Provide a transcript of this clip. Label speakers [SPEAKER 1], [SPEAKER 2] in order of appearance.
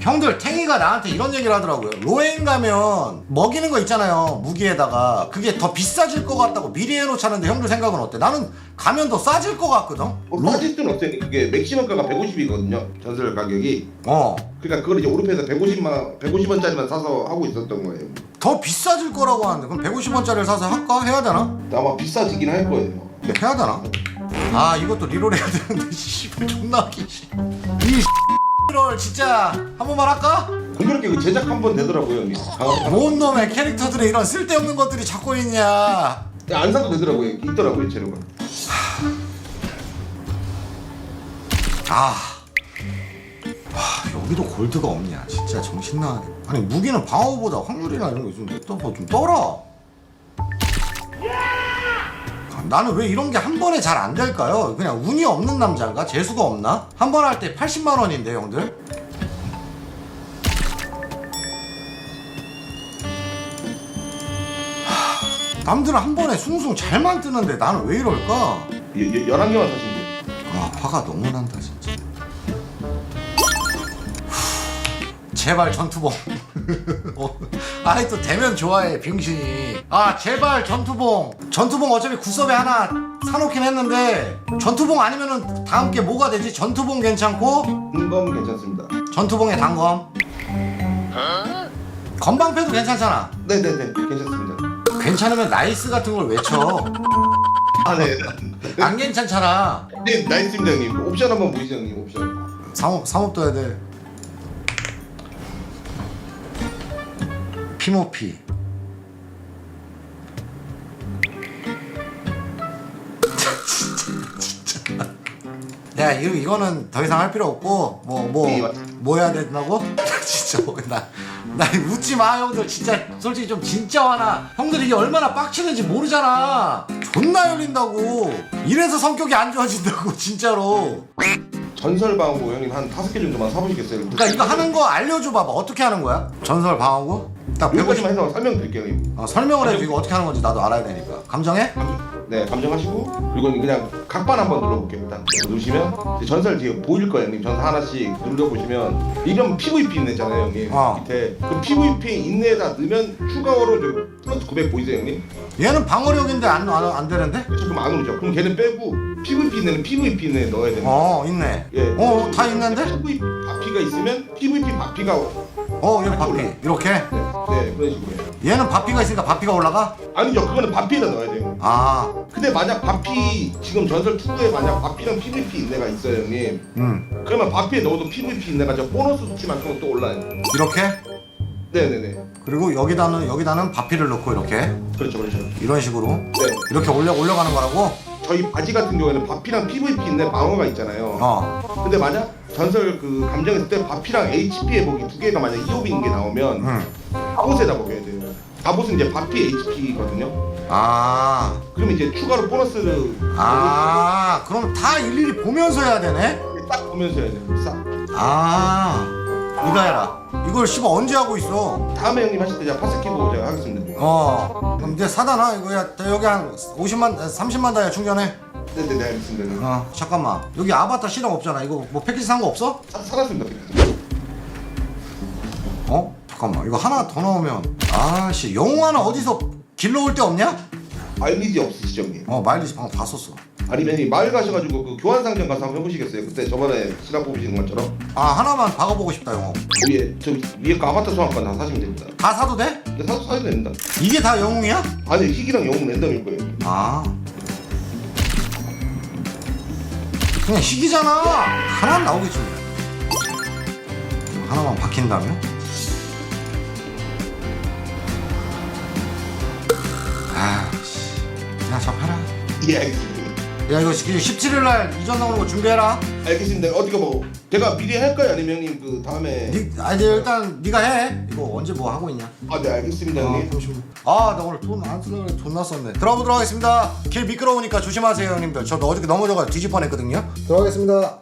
[SPEAKER 1] 형들 탱이가 나한테 이런 얘기를 하더라고요 로엔 가면 먹이는 거 있잖아요 무기에다가 그게 더 비싸질 것 같다고 미리 해놓자는데 형들 생각은 어때? 나는 가면 더 싸질 것 같거든?
[SPEAKER 2] 뭐
[SPEAKER 1] 로...
[SPEAKER 2] 빠질 수는 없어요. 그게 맥시멈가가 150이거든요. 전설 가격이.
[SPEAKER 1] 어.
[SPEAKER 2] 그러니까 그걸 이제 오르페에서 150만 150원짜리만 사서 하고 있었던 거예요.
[SPEAKER 1] 더 비싸질 거라고 하는데 그럼 150원짜리를 사서 할까? 해야 되나?
[SPEAKER 2] 아마 비싸지긴 할 거예요.
[SPEAKER 1] 해야 되나? 아 이것도 리롤 해야 되는데 씨 존나 하기 씨. 이리 롤 진짜 한 번만 할까?
[SPEAKER 2] 공교롭게 그 제작 한 번 되더라고요, 형님. 아,
[SPEAKER 1] 뭔 놈의 캐릭터들의 이런 쓸데없는 것들이 자꾸 있냐
[SPEAKER 2] 안 사도 되더라고요. 있더라고요, 재료가.
[SPEAKER 1] 아 와, 여기도 골드가 없냐 진짜 정신 나가네 아니 무기는 방어보다 확률이나 이런 거 있으면 또좀 떠라 나는 왜 이런 게 한 번에 잘 안 될까요? 그냥 운이 없는 남자인가? 재수가 없나? 한 번 할 때 80만 원인데 형들 하, 남들은 한 번에 숭숭 잘만 뜨는데 나는 왜 이럴까?
[SPEAKER 2] 11개만 사시면 돼요.
[SPEAKER 1] 아 화가 너무 난다 진짜 제발 전투봉 어, 아이 또 대면 좋아해 병신이 아 제발 전투봉 전투봉 어차피 구섭에 하나 사놓긴 했는데 전투봉 아니면은 다음 게 뭐가 되지 전투봉 괜찮고
[SPEAKER 2] 인검 괜찮습니다.
[SPEAKER 1] 전투봉에 단검 건방패도 괜찮잖아
[SPEAKER 2] 네네네, 괜찮습니다.
[SPEAKER 1] 괜찮으면 나이스 같은 걸 외쳐
[SPEAKER 2] 아, 네.
[SPEAKER 1] 안 괜찮잖아
[SPEAKER 2] 네, 나이스입니다, 형님. 옵션 한번 보시죠, 형님. 옵션.
[SPEAKER 1] 상업 상업 둬야 돼. 피모피. 야 이거 이거는 더 이상 할 필요 없고 뭐뭐
[SPEAKER 2] 네, 맞-
[SPEAKER 1] 뭐 해야 된다고? 진짜 뭐, 나나 웃지 마 형들 진짜 솔직히 좀 진짜 화나 형들 이게 얼마나 빡치는지 모르잖아 존나 열린다고 이래서 성격이 안 좋아진다고 진짜로
[SPEAKER 2] 전설 방어구 형님 한 다섯 개 정도만 사보시겠어요?
[SPEAKER 1] 그러니까 이거 하는 거 알려줘 봐봐 어떻게 하는 거야? 전설 방어구? 딱 150...
[SPEAKER 2] 여기까지만 해서 설명드릴게요, 형님.
[SPEAKER 1] 어, 설명을 이거 어떻게 하는 건지 나도 알아야 되니까 감정해?
[SPEAKER 2] 네, 감정하시고 그리고 그냥 각반 한번 눌러볼게요. 일단 누르시면 이제 전설 뒤에 보일 거예요, 형님. 전설 하나씩 눌러보시면 이런 PVP 인내잖아요, 형님.
[SPEAKER 1] 어.
[SPEAKER 2] 밑에 그 PVP 인내에다 넣으면 추가로 저 플러스 900 보이세요, 형님?
[SPEAKER 1] 얘는 방어력인데 안, 안, 안 되는데?
[SPEAKER 2] 그럼 안 오르죠. 그럼 걔는 빼고 PVP 인내는 PVP 인내에 넣어야 됩니다.
[SPEAKER 1] 어 있네
[SPEAKER 2] 예.
[SPEAKER 1] 어 다 있는데?
[SPEAKER 2] PVP 바피가 있으면 PVP 바피가
[SPEAKER 1] 어 얘는 바피 이렇게?
[SPEAKER 2] 네, 네 그런 식으로.
[SPEAKER 1] 얘는 바피가 있으니까 바피가 올라가?
[SPEAKER 2] 아니죠, 그거는 바피에다 넣어야 돼요.
[SPEAKER 1] 아
[SPEAKER 2] 근데 만약 바피 지금 전설 2에 만약 바피랑 PVP 인내가 있어요, 형님.
[SPEAKER 1] 음.
[SPEAKER 2] 그러면 바피에 넣어도 PVP 인내가 저 보너스 수치만큼은 또 올라요.
[SPEAKER 1] 이렇게?
[SPEAKER 2] 네네네.
[SPEAKER 1] 그리고 여기다는 여기다는 바피를 넣고 이렇게
[SPEAKER 2] 그렇죠, 그렇죠.
[SPEAKER 1] 이런 식으로
[SPEAKER 2] 네.
[SPEAKER 1] 이렇게 올려 올려가는 거라고?
[SPEAKER 2] 저희 바지 같은 경우에는 바피랑 PVP 인내 방어가 있잖아요.
[SPEAKER 1] 어
[SPEAKER 2] 근데 만약 전설 그 감정했을 때 바피랑 HP 회복이 두 개가 만약 이오비인 게 나오면
[SPEAKER 1] 음.
[SPEAKER 2] 갑옷에다 먹여야 돼요. 갑옷은 이제 바피 HP거든요.
[SPEAKER 1] 아,
[SPEAKER 2] 그러면 이제 추가로 보너스를
[SPEAKER 1] 아, 그럼 다 일일이 보면서 해야 되네?
[SPEAKER 2] 딱 보면서 해야 돼요. 싹.
[SPEAKER 1] 아, 이거 해라. 이걸 씨발 언제 하고 있어?
[SPEAKER 2] 다음에 형님 하실 때 제가 파스 키고 제가 하겠습니다.
[SPEAKER 1] 어, 그럼 이제 사다 놔. 이거 야, 여기 한 50만, 30만 다야 충전해.
[SPEAKER 2] 네네 네 알겠습니다.
[SPEAKER 1] 어, 잠깐만. 여기 아바타 실험 없잖아. 이거 뭐 패키지 산 거 없어?
[SPEAKER 2] 사, 살았습니다.
[SPEAKER 1] 어? 잠깐만. 이거 하나 더 넣으면. 아, 씨. 영웅 하나 어디서 길러올 데 없냐?
[SPEAKER 2] 마일리지 없으시죠 형님?
[SPEAKER 1] 어, 마일리지 방금 다 썼어.
[SPEAKER 2] 아니면 이 마을 가셔가지고 그 교환 상점 가서 한번 해보시겠어요? 그때 저번에 시간 뽑으시는 것처럼
[SPEAKER 1] 아, 하나만 박아보고 싶다, 영웅.
[SPEAKER 2] 위에 저 위에 그 아바타 소환권 다 사시면 됩니다.
[SPEAKER 1] 다 사도 돼?
[SPEAKER 2] 근데 사도 사도 됩니다.
[SPEAKER 1] 이게 다 영웅이야?
[SPEAKER 2] 아니 희귀랑 영웅 랜덤일 거예요.
[SPEAKER 1] 아. 그냥 희귀잖아. 하나 나오겠지. 뭐. 하나만 박힌다면? 그냥 접해라.
[SPEAKER 2] 예 알겠습니다.
[SPEAKER 1] 야, 이거 17일 날 이전 나오는 거 준비해라.
[SPEAKER 2] 알겠습니다. 어디가 뭐 제가 미리 할까요? 아니면 형님 그 다음에
[SPEAKER 1] 니, 아, 이제 일단 네가 해. 이거 언제 뭐 하고 있냐?
[SPEAKER 2] 아 네 알겠습니다
[SPEAKER 1] 아,
[SPEAKER 2] 형님.
[SPEAKER 1] 아, 나 오늘 돈 안 쓰려고 그래. 존나 썼네. 들어보도록 하겠습니다. 길 미끄러우니까 조심하세요, 형님들. 저 어저께 넘어져가지고 뒤집어 냈거든요. 들어가겠습니다.